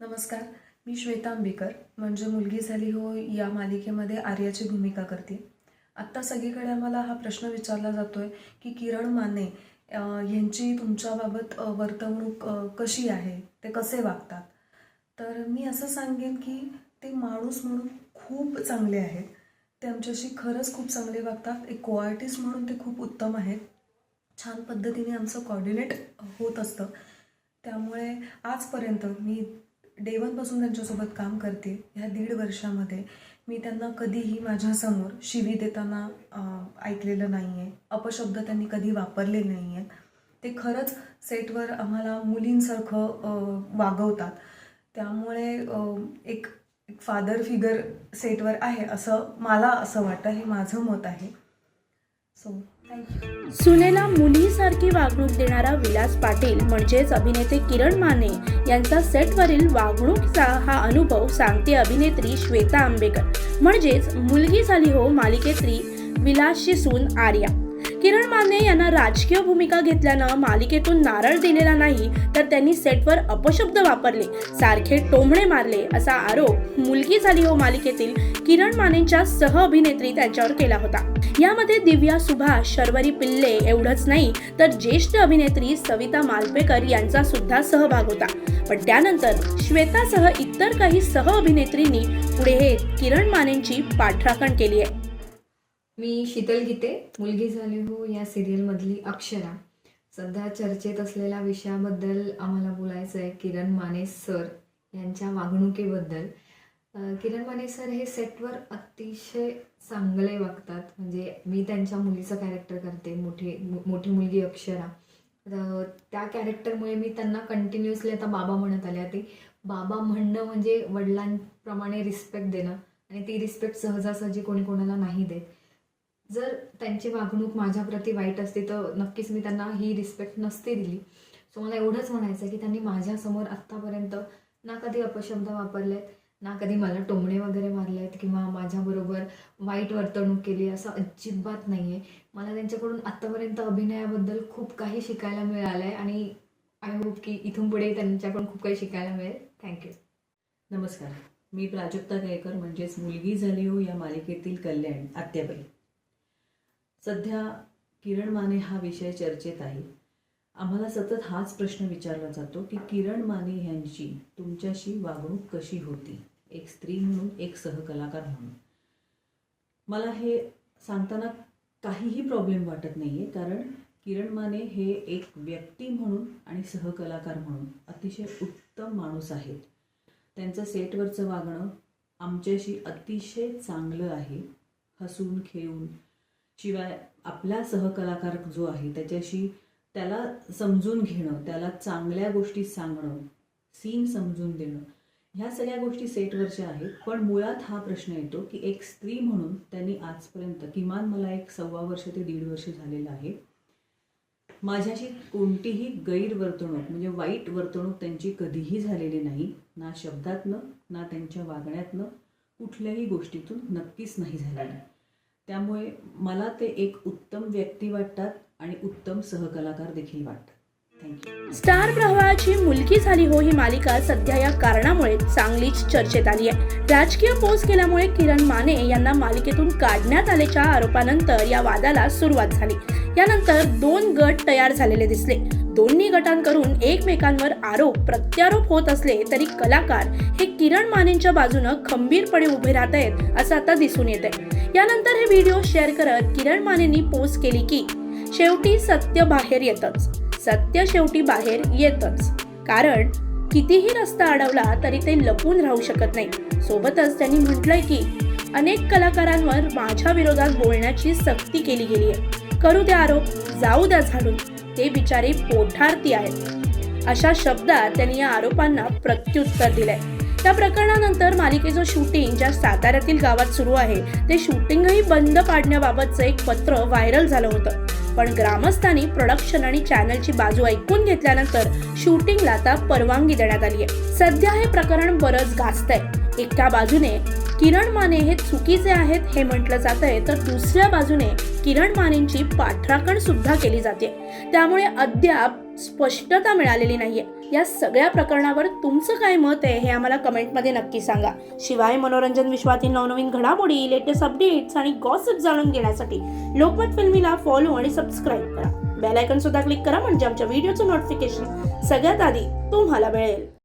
नमस्कार मी श्वेता आंबेकर. म्हणजे मुलगी झाली हो या मालिकेमध्ये आर्याची भूमिका करते. आत्ता सगळीकडे आम्हाला हा प्रश्न विचारला जातो आहे की किरण माने यांची तुमच्याबाबत वर्तवणूक कशी आहे? ते कसे वागतात? तर मी असं सांगेन की ते माणूस म्हणून खूप चांगले आहेत. ते आमच्याशी खरंच खूप चांगले वागतात. एक कोआर्टिस्ट म्हणून ते खूप उत्तम आहेत. छान पद्धतीने आमचं कॉर्डिनेट होत असतं. त्यामुळे आजपर्यंत मी डे वनपासून त्यांच्यासोबत काम करते. ह्या दीड वर्षामध्ये मी त्यांना कधीही माझ्यासमोर शिवी देताना ऐकलेलं नाही आहे अपशब्द त्यांनी कधी वापरले नाही आहेत ते खरंच सेटवर आम्हाला मुलींसारखं वागवतात. त्यामुळे एक एक फादर फिगर सेटवर आहे असं मला असं वाटतं. हे माझं मत आहे. सो सुनेला मुलीसारखी वागणूक देणारा विलास पाटील म्हणजेच अभिनेते किरण माने यांचा सेटवरील वागणूकचा हा अनुभव सांगते अभिनेत्री श्वेता आंबेकर म्हणजेच मुलगी झाली हो मालिकेतली विलासची सून आर्या. किरण माने यांना राजकीय भूमिका घेतल्यानं मालिकेतून नारळ दिलेला नाही तर त्यांनी सेटवर अपशब्द वापरले. सारखे टोमणे मारले असा आरोप मुलगी झाली हो मालिकेतील किरण मानेंच्या सह अभिनेत्री त्यांच्यावर केला होता. यामध्ये दिव्या सुभाष शर्वरी पिल्ले एवढंच नाही तर ज्येष्ठ अभिनेत्री सविता मालपेकर यांचा सुद्धा सहभाग होता. पण त्यानंतर श्वेतासह इतर काही सह अभिनेत्रींनी पुढे हे किरण मानेंची पाठराखण केली आहे. मी शीतल गीते मुलगी झाली हो या सिरियलमधली अक्षरा. सध्या चर्चेत असलेल्या विषयाबद्दल आम्हाला बोलायचं आहे किरण माने सर यांच्या वागणुकीबद्दल. किरण माने सर हे सेटवर अतिशय चांगले वागतात. म्हणजे मी त्यांच्या मुलीचं कॅरेक्टर करते मोठी मोठी मुलगी अक्षरा. तर त्या कॅरेक्टरमुळे मी त्यांना कंटिन्युअसली आता बाबा म्हणत आले. ते बाबा म्हणणं म्हणजे वडिलांप्रमाणे रिस्पेक्ट देणं. आणि ती रिस्पेक्ट सहजासहजी कोणी कोणाला नाही देत. जर त्यांची वागणूक माझ्याप्रती वाईट असते तर नक्कीच मी त्यांना ही रिस्पेक्ट नसते दिली. सो मला एवढंच म्हणायचं आहे की त्यांनी माझ्यासमोर आत्तापर्यंत ना कधी अपशब्द वापरलेत ना कधी मला टोमणे वगैरे मारले आहेत किंवा माझ्याबरोबर वाईट वर्तणूक केली असं अजिबात नाही आहे मला त्यांच्याकडून आत्तापर्यंत अभिनयाबद्दल खूप काही शिकायला मिळालं आहे आणि आय होप की इथून पुढे त्यांच्याकडून खूप काही शिकायला मिळेल. थँक्यू नमस्कार. मी प्राजक्ता गायकर म्हणजेच मुलगी झाली हो या मालिकेतील कल्याण आत्याबाई सध्या किरण माने हा विषय चर्चेत आहे. आम्हाला सतत हाच प्रश्न विचारला जातो की किरण माने यांची तुमच्याशी वागणूक कशी होती? एक स्त्री म्हणून एक सहकलाकार म्हणून. मला हे सांगताना काहीही प्रॉब्लेम वाटत नाही आहे कारण किरण माने हे एक व्यक्ती म्हणून आणि सहकलाकार म्हणून अतिशय उत्तम माणूस आहेत. त्यांचं सेटवरचं वागणं आमच्याशी अतिशय चांगलं आहे. हसून खेळून शिवाय आपला सहकलाकार जो आहे त्याच्याशी त्याला समजून घेणं त्याला चांगल्या गोष्टी सांगणं सीन समजून देणं ह्या सगळ्या गोष्टी सेटवरच्या आहेत. पण मुळात हा प्रश्न येतो की एक स्त्री म्हणून त्यांनी आजपर्यंत किमान मला एक सव्वा वर्ष ते दीड वर्ष झालेलं आहे. माझ्याशी कोणतीही गैरवर्तणूक म्हणजे वाईट वर्तणूक त्यांची कधीही झालेली नाही. ना शब्दातनं ना त्यांच्या वागण्यातनं कुठल्याही गोष्टीतून नक्कीच नाही झालेली. त्यामुळे मला ते एक उत्तम व्यक्ती वाटतात आणि उत्तम सहकलाकार देखील वाटतात. स्टार प्रवाहाची मुलगी झाली हो ही मालिका सध्या या कारणामुळे चांगलीच चर्चेत आली आहे. राजकीय पोस्ट केल्यामुळे किरण माने यांना मालिकेतून काढण्यात आल्याच्या आरोपानंतर या वादाला सुरुवात झाली. यानंतर दोन गट तयार झालेले दिसले. दोन्ही गटांकडून एकमेकांवर आरोप प्रत्यारोप होत असले तरी कलाकार हे किरण मानेंच्या बाजूनं खंबीरपणे उभे राहत आहेत असं आता दिसून येत आहे यानंतर हे व्हिडिओ शेअर करत किरण मानेंनी पोस्ट केली की शेवटी सत्य बाहेर येतच. सत्य शेवटी बाहेर येतच. कारण कितीही रस्ता अडवला तरी ते लपून राहू शकत नाही. सोबतच त्यांनी म्हटलंय की अनेक कलाकारांवर माझ्या विरोधात बोलण्याची सक्ती केली गेली आहे करू द्या आरोप जाऊ द्या झाडून. ते बिचारे पोठारती आहेत. अशा शब्दात त्यांनी या आरोपांना प्रत्युत्तर दिलंय. त्या प्रकरणानंतर मालिकेचं शूटिंग ज्या साताऱ्यातील गावात सुरू आहे ते शूटिंगही बंद पाडण्याबाबतचं एक पत्र व्हायरल झालं होतं. पण ग्रामस्थांनी प्रोडक्शन आणि चॅनलची बाजू ऐकून घेतल्यानंतर शूटिंगला आता परवानगी देण्यात आली आहे सध्या हे प्रकरण बरंच गाजतंय एका बाजूने किरण माने हे चुकीचे आहेत हे म्हटलं जात आहे तर दुसऱ्या बाजूने किरण मानेंची पाठराखण सुद्धा केली जाते त्यामुळे अद्याप स्पष्टता मिळालेली नाहीये. या सगळ्या प्रकरणावर तुमचं काय मत आहे हे आम्हाला कमेंटमध्ये नक्की सांगा. शिवाय मनोरंजन विश्वातील नवनवीन घडामोडी लेटेस्ट अपडेट्स आणि गॉसिप जाणून घेण्यासाठी लोकमत फिल्मीला फॉलो आणि सबस्क्राईब करा. बेल आयकन सुद्धा क्लिक करा म्हणजे आमच्या व्हिडिओचं नोटिफिकेशन सगळ्यात आधी तुम्हाला मिळेल.